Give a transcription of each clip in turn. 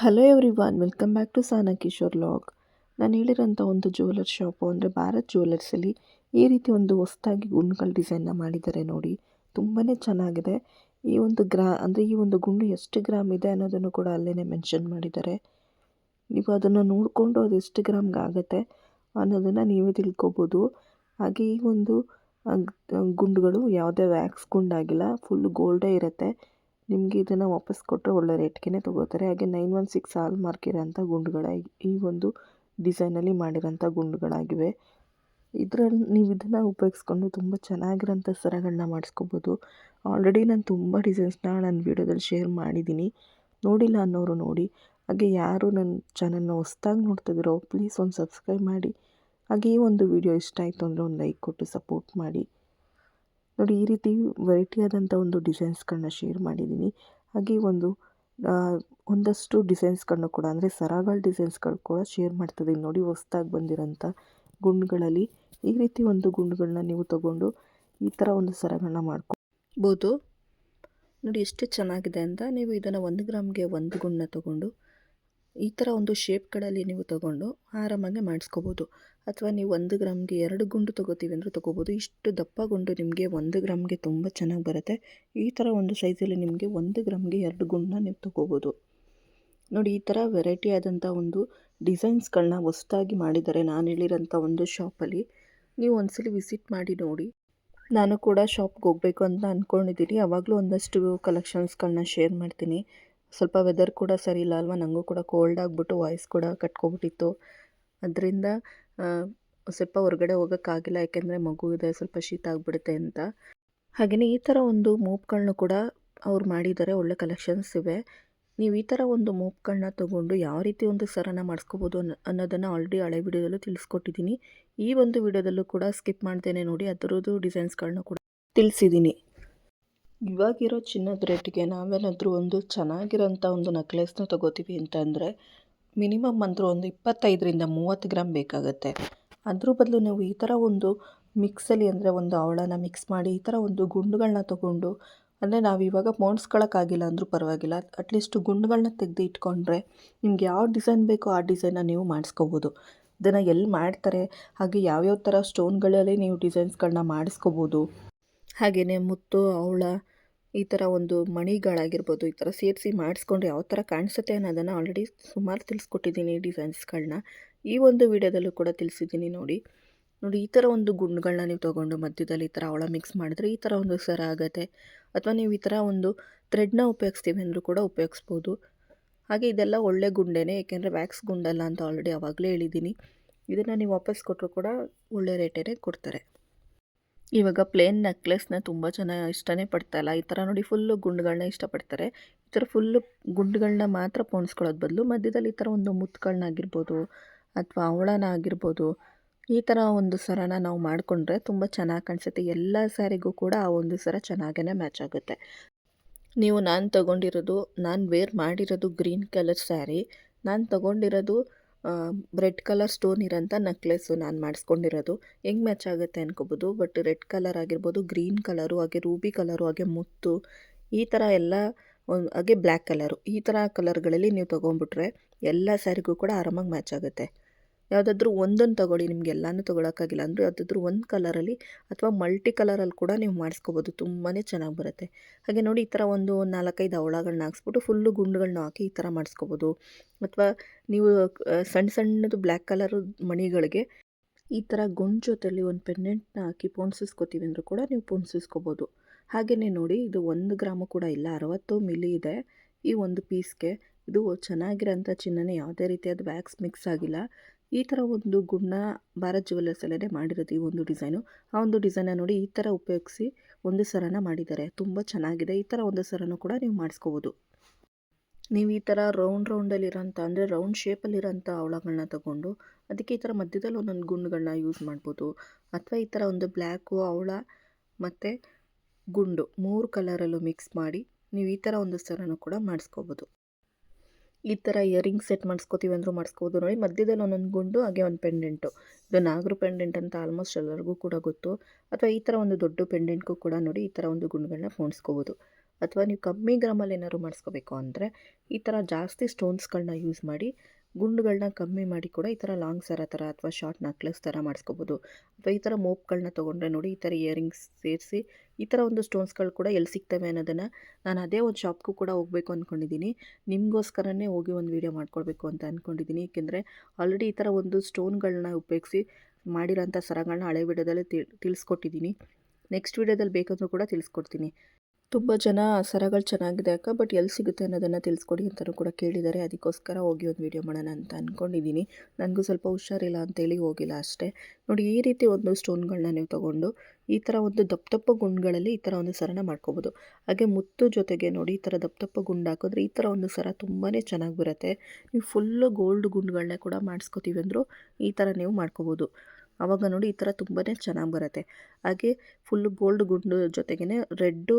Hello everyone welcome back to Sana Kishore vlog ನಾನು ಹೇಳಿರೋಂಥ ಒಂದು ಜ್ಯುವೆಲ್ಲರ್ ಶಾಪು ಅಂದರೆ ಭಾರತ್ ಜ್ಯುವೆಲರ್ಸಲ್ಲಿ ಈ ರೀತಿ ಒಂದು ಹೊಸ್ದಾಗಿ ಗುಂಡುಗಳ ಡಿಸೈನ್ನ ಮಾಡಿದ್ದಾರೆ ನೋಡಿ. ತುಂಬಾ ಚೆನ್ನಾಗಿದೆ. ಈ ಒಂದು ಗ್ರಾ, ಅಂದರೆ ಈ ಒಂದು ಗುಂಡು ಎಷ್ಟು ಗ್ರಾಮ್ ಇದೆ ಅನ್ನೋದನ್ನು ಕೂಡ ಅಲ್ಲೇ ಮೆನ್ಷನ್ ಮಾಡಿದ್ದಾರೆ. ನೀವು ಅದನ್ನು ನೋಡಿಕೊಂಡು ಅದು ಎಷ್ಟು ಗ್ರಾಮ್ಗೆ ಆಗುತ್ತೆ ಅನ್ನೋದನ್ನು ನೀವೇ ತಿಳ್ಕೊಬೋದು. ಹಾಗೆ ಈ ಒಂದು ಗುಂಡುಗಳು ಯಾವುದೇ ವ್ಯಾಕ್ಸ್ ಗುಂಡಾಗಿಲ್ಲ ಫುಲ್ ಗೋಲ್ಡೇ ಇರುತ್ತೆ. ನಿಮಗೆ ಇದನ್ನು ವಾಪಸ್ ಕೊಟ್ಟರೆ ಒಳ್ಳೆ ರೇಟ್ಗೆ ತೊಗೋತಾರೆ. ಹಾಗೆ nine one six hallmark ಇರೋಂಥ ಗುಂಡುಗಳ ಈ ಒಂದು ಡಿಸೈನಲ್ಲಿ ಮಾಡಿರೋಂಥ ಗುಂಡುಗಳಾಗಿವೆ. ಇದರಲ್ಲಿ ನೀವು ಇದನ್ನು ಉಪಯೋಗಿಸ್ಕೊಂಡು ತುಂಬ ಚೆನ್ನಾಗಿರೋಂಥ ಸರಗಳನ್ನ ಮಾಡಿಸ್ಕೋಬೋದು. ಆಲ್ರೆಡಿ ನಾನು ತುಂಬ ಡಿಸೈನ್ಸ್ನ ನನ್ನ ವೀಡಿಯೋದಲ್ಲಿ ಶೇರ್ ಮಾಡಿದ್ದೀನಿ. ನೋಡಿಲ್ಲ ಅನ್ನೋರು ನೋಡಿ. ಹಾಗೆ ಯಾರು ನನ್ನ ಚಾನಲ್ನ ಹೊಸ್ದಾಗಿ ನೋಡ್ತಿದ್ದೀರೋ, ಪ್ಲೀಸ್ ಒಂದು ಸಬ್ಸ್ಕ್ರೈಬ್ ಮಾಡಿ. ಹಾಗೆ ಈ ಒಂದು ವಿಡಿಯೋ ಇಷ್ಟ ಆಯಿತು ಅಂದರೆ ಒಂದು ಲೈಕ್ ಕೊಟ್ಟು ಸಪೋರ್ಟ್ ಮಾಡಿ. ನೋಡಿ, ಈ ರೀತಿ ವೆರೈಟಿ ಆದಂಥ ಒಂದು ಡಿಸೈನ್ಸ್ಗಳನ್ನ ಶೇರ್ ಮಾಡಿದ್ದೀನಿ ಹಾಗೆ ಒಂದು ಒಂದಷ್ಟು ಡಿಸೈನ್ಸ್ಗಳನ್ನ ಕೂಡ, ಅಂದರೆ ಸರಗಳ ಡಿಸೈನ್ಸ್ಗಳು ಕೂಡ ಶೇರ್ ಮಾಡ್ತಿದ್ದೀನಿ ನೋಡಿ, ಹೊಸ್ದಾಗಿ ಬಂದಿರೋಂಥ ಗುಂಡುಗಳಲ್ಲಿ. ಈ ರೀತಿ ಒಂದು ಗುಂಡುಗಳನ್ನ ನೀವು ತಗೊಂಡು ಈ ಥರ ಒಂದು ಸರಗಳನ್ನ ಮಾಡ್ಕೊಬೋದು. ನೋಡಿ, ಎಷ್ಟು ಚೆನ್ನಾಗಿದೆ ಅಂತ. ನೀವು ಇದನ್ನು ಒಂದು ಗ್ರಾಮ್ಗೆ ಒಂದು ಗುಂಡನ್ನ ತಗೊಂಡು ಈ ಥರ ಒಂದು ಶೇಪ್ಗಳಲ್ಲಿ ನೀವು ತಗೊಂಡು ಆರಾಮಾಗಿ ಮಾಡಿಸ್ಕೋಬೋದು. ಅಥವಾ ನೀವು ಒಂದು ಗ್ರಾಮ್ಗೆ ಎರಡು ಗುಂಡು ತೊಗೋತೀವಿ ಅಂದರೆ ತೊಗೋಬೋದು. ಇಷ್ಟು ದಪ್ಪ ಗುಂಡು ನಿಮಗೆ ಒಂದು ಗ್ರಾಮ್ಗೆ ತುಂಬ ಚೆನ್ನಾಗಿ ಬರುತ್ತೆ. ಈ ಥರ ಒಂದು ಸೈಜಲ್ಲಿ ನಿಮಗೆ ಒಂದು ಗ್ರಾಮ್ಗೆ ಎರಡು ಗುಂಡನ್ನ ನೀವು ತೊಗೋಬೋದು. ನೋಡಿ, ಈ ಥರ ವೆರೈಟಿ ಆದಂಥ ಒಂದು ಡಿಸೈನ್ಸ್ಗಳನ್ನ ಹೊಸ್ದಾಗಿ ಮಾಡಿದ್ದಾರೆ ನಾನು ಹೇಳಿರೋಂಥ ಒಂದು ಶಾಪಲ್ಲಿ ನೀವು ಒಂದ್ಸಲಿ ವಿಸಿಟ್ ಮಾಡಿ ನೋಡಿ. ನಾನು ಕೂಡ ಶಾಪ್ಗೆ ಹೋಗಬೇಕು ಅಂತ ಅಂದ್ಕೊಂಡಿದ್ದೀನಿ ಯಾವಾಗಲೂ ಒಂದಷ್ಟು ಕಲೆಕ್ಷನ್ಸ್ಗಳನ್ನ ಶೇರ್ ಮಾಡ್ತೀನಿ. ಸ್ವಲ್ಪ ವೆದರ್ ಕೂಡ ಸರಿ ಇಲ್ಲ ಅಲ್ವಾ? ನನಗೂ ಕೂಡ ಕೋಲ್ಡ್ ಆಗಿಬಿಟ್ಟು ವಾಯ್ಸ್ ಕೂಡ ಕಟ್ಕೊಬಿಟ್ಟಿತ್ತು. ಅದರಿಂದ ಸ್ವಲ್ಪ ಹೊರಗಡೆ ಹೋಗೋಕ್ಕಾಗಿಲ್ಲ ಯಾಕೆಂದರೆ ಮಗು ಇದೆ, ಸ್ವಲ್ಪ ಶೀತ ಆಗಿಬಿಡುತ್ತೆ ಅಂತ. ಹಾಗೆಯೇ ಈ ಥರ ಒಂದು ಮೂಪ್ಗಳನ್ನೂ ಕೂಡ ಅವ್ರು ಮಾಡಿದ್ದಾರೆ, ಒಳ್ಳೆ ಕಲೆಕ್ಷನ್ಸ್ ಇವೆ. ನೀವು ಈ ಥರ ಒಂದು ಮೂಪ್ಗಳನ್ನ ತೊಗೊಂಡು ಯಾವ ರೀತಿ ಒಂದು ಸರನ ಮಾಡಿಸ್ಕೋಬೋದು ಅನ್ನೋ, ಅನ್ನೋದನ್ನು ಆಲ್ರೆಡಿ ಹಳೆ ವಿಡಿಯೋದಲ್ಲೂ ತಿಳಿಸ್ಕೊಟ್ಟಿದ್ದೀನಿ. ಈ ಒಂದು ವಿಡಿಯೋದಲ್ಲೂ ಕೂಡ ಸ್ಕಿಪ್ ಮಾಡ್ತೇನೆ ನೋಡಿ, ಅದರದ್ದು ಡಿಸೈನ್ಸ್ಗಳನ್ನ ಕೂಡ ತಿಳಿಸಿದ್ದೀನಿ. ಇವಾಗಿರೋ ಚಿನ್ನದ ರೇಟಿಗೆ ನಾವೇನಾದರೂ ಒಂದು ಚೆನ್ನಾಗಿರೋಂಥ ಒಂದು ನೆಕ್ಲೆಸ್ನ ತೊಗೋತೀವಿ ಅಂತಂದರೆ ಮಿನಿಮಮ್ ಅಂದರೂ ಒಂದು ಇಪ್ಪತ್ತೈದರಿಂದ ಮೂವತ್ತು ಗ್ರಾಮ್ ಬೇಕಾಗುತ್ತೆ. ಅದ್ರ ಬದಲು ನಾವು ಈ ಥರ ಒಂದು ಮಿಕ್ಸಲ್ಲಿ ಅಂದರೆ ಒಂದು ಅವಳನ ಮಿಕ್ಸ್ ಮಾಡಿ ಈ ಥರ ಒಂದು ಗುಂಡುಗಳನ್ನ ತೊಗೊಂಡು, ಅಂದರೆ ನಾವು ಇವಾಗ ಮೋಣಿಸ್ಕೊಳಕ್ಕಾಗಿಲ್ಲ ಅಂದರೂ ಪರವಾಗಿಲ್ಲ ಅಟ್ಲೀಸ್ಟ್ ಗುಂಡುಗಳನ್ನ ತೆಗೆದು ಇಟ್ಕೊಂಡ್ರೆ ನಿಮ್ಗೆ ಯಾವ ಡಿಸೈನ್ ಬೇಕೋ ಆ ಡಿಸೈನನ್ನ ನೀವು ಮಾಡಿಸ್ಕೋಬೋದು. ಇದನ್ನು ಎಲ್ಲಿ ಮಾಡ್ತಾರೆ, ಹಾಗೆ ಯಾವ್ಯಾವ ಥರ ಸ್ಟೋನ್ಗಳಲ್ಲಿ ನೀವು ಡಿಸೈನ್ಸ್ಗಳನ್ನ ಮಾಡಿಸ್ಕೋಬೋದು ಹಾಗೆಯೇ ಮುತ್ತು, ಅವಳ ಈ ಥರ ಒಂದು ಮಣಿಗಳಾಗಿರ್ಬೋದು, ಈ ಥರ ಸೇರಿಸಿ ಮಾಡಿಸ್ಕೊಂಡು ಯಾವ ಥರ ಕಾಣಿಸುತ್ತೆ ಅನ್ನೋದನ್ನು ಆಲ್ರೆಡಿ ಸುಮಾರು ತಿಳಿಸ್ಕೊಟ್ಟಿದ್ದೀನಿ ಡಿಸೈನ್ಸ್ಗಳನ್ನ ಈ ಒಂದು ವಿಡಿಯೋದಲ್ಲೂ ಕೂಡ ತಿಳಿಸಿದ್ದೀನಿ ನೋಡಿ. ನೋಡಿ, ಈ ಥರ ಒಂದು ಗುಂಡುಗಳನ್ನ ನೀವು ತೊಗೊಂಡು ಮಧ್ಯದಲ್ಲಿ ಈ ಥರ ಅವಳ ಮಿಕ್ಸ್ ಮಾಡಿದ್ರೆ ಈ ಥರ ಒಂದು ಸರ ಆಗುತ್ತೆ. ಅಥವಾ ನೀವು ಈ ಥರ ಒಂದು ಥ್ರೆಡ್ನ ಉಪಯೋಗಿಸ್ತೀವಿ ಅಂದರೂ ಕೂಡ ಉಪಯೋಗಿಸ್ಬೋದು. ಹಾಗೆ ಇದೆಲ್ಲ ಒಳ್ಳೆ ಗುಂಡೇನೆ, ಏಕೆಂದರೆ ವ್ಯಾಕ್ಸ್ ಗುಂಡಲ್ಲ ಅಂತ ಆಲ್ರೆಡಿ ಆವಾಗಲೇ ಹೇಳಿದ್ದೀನಿ. ಇದನ್ನು ನೀವು ವಾಪಸ್ ಕೊಟ್ಟರು ಕೂಡ ಒಳ್ಳೆ ರೇಟೇ ಕೊಡ್ತಾರೆ. ಇವಾಗ ಪ್ಲೇನ್ ನೆಕ್ಲೆಸ್ನ ತುಂಬ ಜನ ಇಷ್ಟನೇ ಪಡ್ತಾಯಿಲ್ಲ. ಈ ಥರ ನೋಡಿ ಫುಲ್ಲು ಗುಂಡುಗಳನ್ನ ಇಷ್ಟಪಡ್ತಾರೆ. ಈ ಥರ ಫುಲ್ಲು ಗುಂಡುಗಳನ್ನ ಮಾತ್ರ ಪೋಣಿಸ್ಕೊಳ್ಳೋದು ಬದಲು ಮಧ್ಯದಲ್ಲಿ ಈ ಥರ ಒಂದು ಮುತ್ತುಗಳನ್ನ ಆಗಿರ್ಬೋದು ಅಥವಾ ಅವಳನ ಆಗಿರ್ಬೋದು ಈ ಥರ ಒಂದು ಸರನ ನಾವು ಮಾಡಿಕೊಂಡ್ರೆ ತುಂಬ ಚೆನ್ನಾಗಿ ಕಾಣಿಸುತ್ತೆ. ಎಲ್ಲ ಸ್ಯಾರಿಗೂ ಕೂಡ ಆ ಒಂದು ಸರ ಚೆನ್ನಾಗೇ ಮ್ಯಾಚ್ ಆಗುತ್ತೆ. ನೀವು ನಾನು ತಗೊಂಡಿರೋದು, ನಾನು ವೇರ್ ಮಾಡಿರೋದು ಗ್ರೀನ್ ಕಲರ್ ಸ್ಯಾರಿ, ನಾನು ತಗೊಂಡಿರೋದು ರೆಡ್ ಕಲರ್ ಸ್ಟೋನ್ ಇರೋಂಥ ನೆಕ್ಲೆಸ್ಸು ನಾನು ಮಾಡಿಸ್ಕೊಂಡಿರೋದು. ಹೆಂಗೆ ಮ್ಯಾಚ್ ಆಗುತ್ತೆ ಅನ್ಕೋಬೋದು ಬಟ್ ರೆಡ್ ಕಲರ್ ಆಗಿರ್ಬೋದು, ಗ್ರೀನ್ ಕಲರು, ಹಾಗೆ ರೂಬಿ ಕಲರು, ಹಾಗೆ ಮುತ್ತು, ಈ ಥರ ಎಲ್ಲ ಹಾಗೆ ಬ್ಲ್ಯಾಕ್ ಕಲರು, ಈ ಥರ ಕಲರ್ಗಳಲ್ಲಿ ನೀವು ತೊಗೊಂಬಿಟ್ರೆ ಎಲ್ಲ ಸ್ಯಾರಿಗೂ ಕೂಡ ಆರಾಮಾಗಿ ಮ್ಯಾಚ್ ಆಗುತ್ತೆ. ಯಾವುದಾದ್ರೂ ಒಂದೊಂದು ತೊಗೊಳ್ಳಿ, ನಿಮ್ಗೆ ಎಲ್ಲನೂ ತೊಗೊಳಕ್ಕಾಗಿಲ್ಲ. ಅಂದರೆ ಯಾವುದಾದ್ರೂ ಒಂದು ಕಲರಲ್ಲಿ ಅಥವಾ ಮಲ್ಟಿ ಕಲರಲ್ಲಿ ಕೂಡ ನೀವು ಮಾಡಿಸ್ಕೋಬೋದು. ತುಂಬಾ ಚೆನ್ನಾಗಿ ಬರುತ್ತೆ. ಹಾಗೆ ನೋಡಿ, ಈ ಥರ ಒಂದು ನಾಲ್ಕೈದು ಅವಳಗಳನ್ನ ಹಾಕ್ಸ್ಬಿಟ್ಟು ಫುಲ್ಲು ಗುಂಡುಗಳನ್ನ ಹಾಕಿ ಈ ಥರ ಮಾಡಿಸ್ಕೋಬೋದು. ಅಥವಾ ನೀವು ಸಣ್ಣ ಸಣ್ಣದು ಬ್ಲ್ಯಾಕ್ ಕಲರ್ ಮಣಿಗಳಿಗೆ ಈ ಥರ ಗುಂಡ್ ಜೊತೆಲಿ ಒಂದು ಪೆಂಡೆಂಟ್ನ ಹಾಕಿ ಪೋಣಿಸ್ಕೋತೀವಿ ಅಂದರೂ ಕೂಡ ನೀವು ಪೋಣಿಸ್ಕೋಬೋದು ಹಾಗೆಯೇ ನೋಡಿ, ಇದು ಒಂದು ಗ್ರಾಮು ಕೂಡ ಇಲ್ಲ, ಅರವತ್ತು ಮಿಲಿ ಇದೆ ಈ ಒಂದು ಪೀಸ್ಗೆ ಇದು ಚೆನ್ನಾಗಿರೋಂಥ ಚಿನ್ನನೇ, ಯಾವುದೇ ರೀತಿಯಾದ ವ್ಯಾಕ್ಸ್ ಮಿಕ್ಸ್ ಆಗಿಲ್ಲ. ಈ ಥರ ಒಂದು ಗುಣ ಭಾರತ್ ಜ್ಯುವೆಲರ್ಸಲ್ಲೇ ಮಾಡಿರೋದು ಈ ಒಂದು ಡಿಸೈನು ಆ ಒಂದು ಡಿಸೈನ ನೋಡಿ ಈ ಥರ ಉಪಯೋಗಿಸಿ ಒಂದು ಸರನ ಮಾಡಿದ್ದಾರೆ. ತುಂಬ ಚೆನ್ನಾಗಿದೆ. ಈ ಥರ ಒಂದು ಸರನು ಕೂಡ ನೀವು ಮಾಡಿಸ್ಕೋಬೋದು. ನೀವು ಈ ಥರ ರೌಂಡ್ ರೌಂಡಲ್ಲಿರೋಂಥ ಅಂದರೆ ರೌಂಡ್ ಶೇಪಲ್ಲಿರೋಂಥ ಅವಳಗಳನ್ನ ತಗೊಂಡು ಅದಕ್ಕೆ ಈ ಥರ ಮಧ್ಯದಲ್ಲಿ ಒಂದೊಂದು ಗುಂಡುಗಳನ್ನ ಯೂಸ್ ಮಾಡ್ಬೋದು. ಅಥವಾ ಈ ಥರ ಒಂದು ಬ್ಲ್ಯಾಕು ಅವಳ ಮತ್ತು ಗುಂಡು ಮೂರು ಕಲರಲ್ಲೂ ಮಿಕ್ಸ್ ಮಾಡಿ ನೀವು ಈ ಥರ ಒಂದು ಸರನೂ ಕೂಡ ಮಾಡಿಸ್ಕೋಬೋದು. ಈ ಥರ ಇಯರಿಂಗ್ ಸೆಟ್ ಮಾಡಿಸ್ಕೋತೀವಿ ಅಂದರೂ ಮಾಡಿಸ್ಕೋಬೋದು. ನೋಡಿ, ಮಧ್ಯದಲ್ಲಿ ಒಂದೊಂದು ಗುಂಡು, ಹಾಗೆ ಒಂದು ಪೆಂಡೆಂಟು ಇದು ನಾಗರು ಪೆಂಡೆಂಟ್ ಅಂತ ಆಲ್ಮೋಸ್ಟ್ ಎಲ್ಲರಿಗೂ ಕೂಡ ಗೊತ್ತು. ಅಥವಾ ಈ ಥರ ಒಂದು ದೊಡ್ಡ ಪೆಂಡೆಂಟ್ಗೂ ಕೂಡ ನೋಡಿ, ಈ ಥರ ಒಂದು ಗುಂಡುಗಳನ್ನ ಪೋಣಿಸ್ಕೋಬೋದು ಅಥವಾ ನೀವು ಕಮ್ಮಿ ಗ್ರಾಮಲ್ಲಿ ಏನಾದ್ರು ಮಾಡಿಸ್ಕೋಬೇಕು ಅಂದರೆ, ಈ ಥರ ಜಾಸ್ತಿ ಸ್ಟೋನ್ಸ್ಗಳನ್ನ ಯೂಸ್ ಮಾಡಿ ಗುಂಡುಗಳನ್ನ ಕಮ್ಮಿ ಮಾಡಿ ಕೂಡ ಈ ಥರ ಲಾಂಗ್ ಸರ ಥರ ಅಥವಾ ಶಾರ್ಟ್ ನಕ್ಲೆಸ್ ಥರ ಮಾಡಿಸ್ಕೋಬೋದು. ಅಥವಾ ಈ ಥರ ಮೋಪ್ಗಳನ್ನ ತೊಗೊಂಡ್ರೆ ನೋಡಿ ಈ ಥರ ಇಯರಿಂಗ್ಸ್ ಸೇರಿಸಿ ಈ ಥರ ಒಂದು ಸ್ಟೋನ್ಸ್ಗಳು ಕೂಡ ಎಲ್ಲಿ ಸಿಗ್ತವೆ ಅನ್ನೋದನ್ನು ನಾನು ಅದೇ ಒಂದು ಶಾಪ್ಗೂ ಕೂಡ ಹೋಗಬೇಕು ಅಂದ್ಕೊಂಡಿದ್ದೀನಿ ನಿಮಗೋಸ್ಕರನೇ ಹೋಗಿ ಒಂದು ವೀಡಿಯೋ ಮಾಡ್ಕೊಳ್ಬೇಕು ಅಂತ ಅಂದ್ಕೊಂಡಿದ್ದೀನಿ ಏಕೆಂದರೆ ಆಲ್ರೆಡಿ ಈ ಥರ ಒಂದು ಸ್ಟೋನ್ಗಳನ್ನ ಉಪಯೋಗಿಸಿ ಮಾಡಿರೋಂಥ ಸರಗಳನ್ನ ಹಳೆ ವಿಡಿಯೋದಲ್ಲಿ ತಿಳ್, ತಿಳಿಸ್ಕೊಟ್ಟಿದ್ದೀನಿ. ನೆಕ್ಸ್ಟ್ ವಿಡಿಯೋದಲ್ಲಿ ಬೇಕಂದ್ರೂ ಕೂಡ ತಿಳಿಸ್ಕೊಡ್ತೀನಿ. ತುಂಬ ಜನ ಸರಗಳು ಚೆನ್ನಾಗಿದೆ ಅಕ್ಕ ಬಟ್ ಎಲ್ಲಿ ಸಿಗುತ್ತೆ ಅನ್ನೋದನ್ನು ತಿಳಿಸ್ಕೊಡಿ ಅಂತಲೂ ಕೂಡ ಕೇಳಿದ್ದಾರೆ. ಅದಕ್ಕೋಸ್ಕರ ಹೋಗಿ ಒಂದು ವೀಡಿಯೋ ಮಾಡೋಣ ಅಂತ ಅಂದ್ಕೊಂಡಿದ್ದೀನಿ ನನಗೂ ಸ್ವಲ್ಪ ಹುಷಾರಿಲ್ಲ ಅಂತೇಳಿ ಹೋಗಿಲ್ಲ ಅಷ್ಟೇ. ನೋಡಿ, ಈ ರೀತಿ ಒಂದು ಸ್ಟೋನ್ಗಳನ್ನ ನೀವು ತೊಗೊಂಡು ಈ ಥರ ಒಂದು ದಪ್ಪ ದಪ್ಪ ಗುಂಡ್ಗಳಲ್ಲಿ ಈ ಥರ ಒಂದು ಸರನ ಮಾಡ್ಕೋಬೋದು. ಹಾಗೆ ಮುತ್ತು ಜೊತೆಗೆ ನೋಡಿ, ಈ ಥರ ದಪ್ಪ ದಪ್ಪ ಗುಂಡು ಹಾಕಿದ್ರೆ ಈ ಥರ ಒಂದು ಸರ ತುಂಬಾ ಚೆನ್ನಾಗಿ ಬರುತ್ತೆ. ನೀವು ಫುಲ್ಲು ಗೋಲ್ಡ್ ಗುಂಡ್ಗಳನ್ನ ಕೂಡ ಮಾಡಿಸ್ಕೋತೀವಿ ಅಂದರೂ ಈ ಥರ ನೀವು ಮಾಡ್ಕೋಬೋದು. ಆವಾಗ ನೋಡಿ ಈ ಥರ ತುಂಬಾ ಚೆನ್ನಾಗಿ ಬರುತ್ತೆ. ಹಾಗೆ ಫುಲ್ಲು ಗೋಲ್ಡ್ ಗುಂಡು ಜೊತೆಗೇ ರೆಡ್ಡು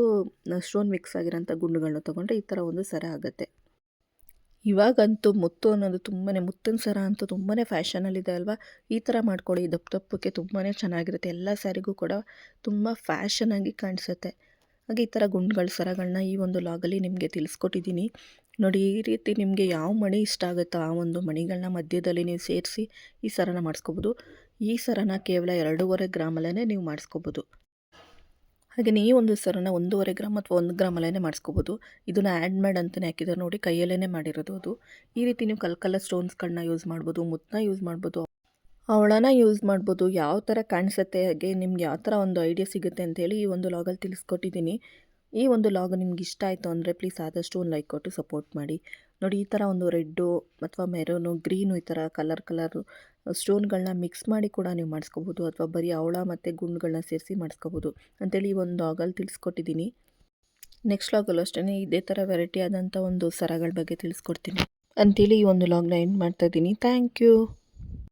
ಸ್ಟೋನ್ ಮಿಕ್ಸ್ ಆಗಿರೋಂಥ ಗುಂಡುಗಳನ್ನ ತೊಗೊಂಡ್ರೆ ಈ ಥರ ಒಂದು ಸರ ಆಗುತ್ತೆ. ಇವಾಗಂತೂ ಮುತ್ತು ಅನ್ನೋದು ತುಂಬಾ ಮುತ್ತಿನ ಸರ ಅಂತೂ ತುಂಬಾ ಫ್ಯಾಷನಲ್ಲಿದೆ ಅಲ್ವಾ? ಈ ಥರ ಮಾಡ್ಕೊಳ್ಳಿ, ದಪ್ಪ ದಪ್ಪಕ್ಕೆ ತುಂಬಾ ಚೆನ್ನಾಗಿರುತ್ತೆ. ಎಲ್ಲ ಸ್ಯಾರಿಗೂ ಕೂಡ ತುಂಬ ಫ್ಯಾಷನಾಗಿ ಕಾಣಿಸುತ್ತೆ. ಹಾಗೆ ಈ ಥರ ಗುಂಡುಗಳ ಸರಗಳನ್ನ ಈ ಒಂದು ಲಾಗಲ್ಲಿ ನಿಮಗೆ ತಿಳಿಸ್ಕೊಟ್ಟಿದ್ದೀನಿ. ನೋಡಿ, ಈ ರೀತಿ ನಿಮಗೆ ಯಾವ ಮಣಿ ಇಷ್ಟ ಆಗುತ್ತೋ ಆ ಒಂದು ಮಣಿಗಳನ್ನ ಮಧ್ಯದಲ್ಲಿ ನೀವು ಸೇರಿಸಿ ಈ ಸರನ ಮಾಡಿಸ್ಕೋಬೋದು. ಈ ಸರನ ಕೇವಲ ಎರಡೂವರೆ ಗ್ರಾಮಲ್ಲೇ ನೀವು ಮಾಡಿಸ್ಕೋಬೋದು. ಹಾಗೆ ಈ ಒಂದು ಸರನ ಒಂದೂವರೆ ಗ್ರಾಮ್ ಅಥವಾ ಒಂದು ಗ್ರಾಮಲ್ಲೇ ಮಾಡಿಸ್ಕೋಬೋದು. ಇದನ್ನು ಆ್ಯಡ್ ಮೇಡ್ ಅಂತಲೇ ಹಾಕಿದ್ದಾರೆ ನೋಡಿ ಕೈಯಲ್ಲೇ ಮಾಡಿರೋದು ಅದು. ಈ ರೀತಿ ನೀವು ಕಲ್ಕಲ್ಲ ಸ್ಟೋನ್ಸ್ಗಳನ್ನ ಯೂಸ್ ಮಾಡ್ಬೋದು ಮುತ್ತನ್ನ ಯೂಸ್ ಮಾಡ್ಬೋದು. ಅವಳನ ಯೂಸ್ ಮಾಡ್ಬೋದು, ಯಾವ ಥರ ಕಾಣಿಸುತ್ತೆ, ಹಾಗೆ ನಿಮ್ಗೆ ಯಾವ ಥರ ಒಂದು ಐಡಿಯಾ ಸಿಗುತ್ತೆ ಅಂತೇಳಿ ಈ ಒಂದು ಲಾಗಲ್ಲಿ ತಿಳಿಸ್ಕೊಟ್ಟಿದ್ದೀನಿ. ಈ ಒಂದು ಲಾಗ್ ನಿಮ್ಗೆ ಇಷ್ಟ ಆಯಿತು ಅಂದರೆ ಪ್ಲೀಸ್ ಆದಷ್ಟು ಒಂದು ಲೈಕ್ ಕೊಟ್ಟು ಸಪೋರ್ಟ್ ಮಾಡಿ. ನೋಡಿ, ಈ ಥರ ಒಂದು ರೆಡ್ಡು ಅಥವಾ ಮೆರೂನು, ಗ್ರೀನು ಈ ಥರ ಕಲರ್ ಕಲರು ಸ್ಟೋನ್ಗಳನ್ನ ಮಿಕ್ಸ್ ಮಾಡಿ ಕೂಡ ನೀವು ಮಾಡಿಸ್ಕೋಬೋದು ಅಥವಾ ಬರೀ ಅವಳ ಮತ್ತು ಗುಂಡುಗಳನ್ನ ಸೇರಿಸಿ ಮಾಡಿಸ್ಕೋಬೋದು ಅಂತೇಳಿ ಈ ಒಂದು ಲಾಗಲ್ಲಿ ತಿಳಿಸ್ಕೊಟ್ಟಿದ್ದೀನಿ. ನೆಕ್ಸ್ಟ್ ಲಾಗಲ್ಲೂ ಅಷ್ಟೇ ಇದೇ ಥರ ವೆರೈಟಿ ಆದಂಥ ಒಂದು ಸರಗಳ ಬಗ್ಗೆ ತಿಳಿಸ್ಕೊಡ್ತೀನಿ ಅಂತೇಳಿ ಈ ಒಂದು ಲಾಗ್ನ ಎಂಡ್ ಮಾಡ್ತಾ ಇದ್ದೀನಿ. Thank you.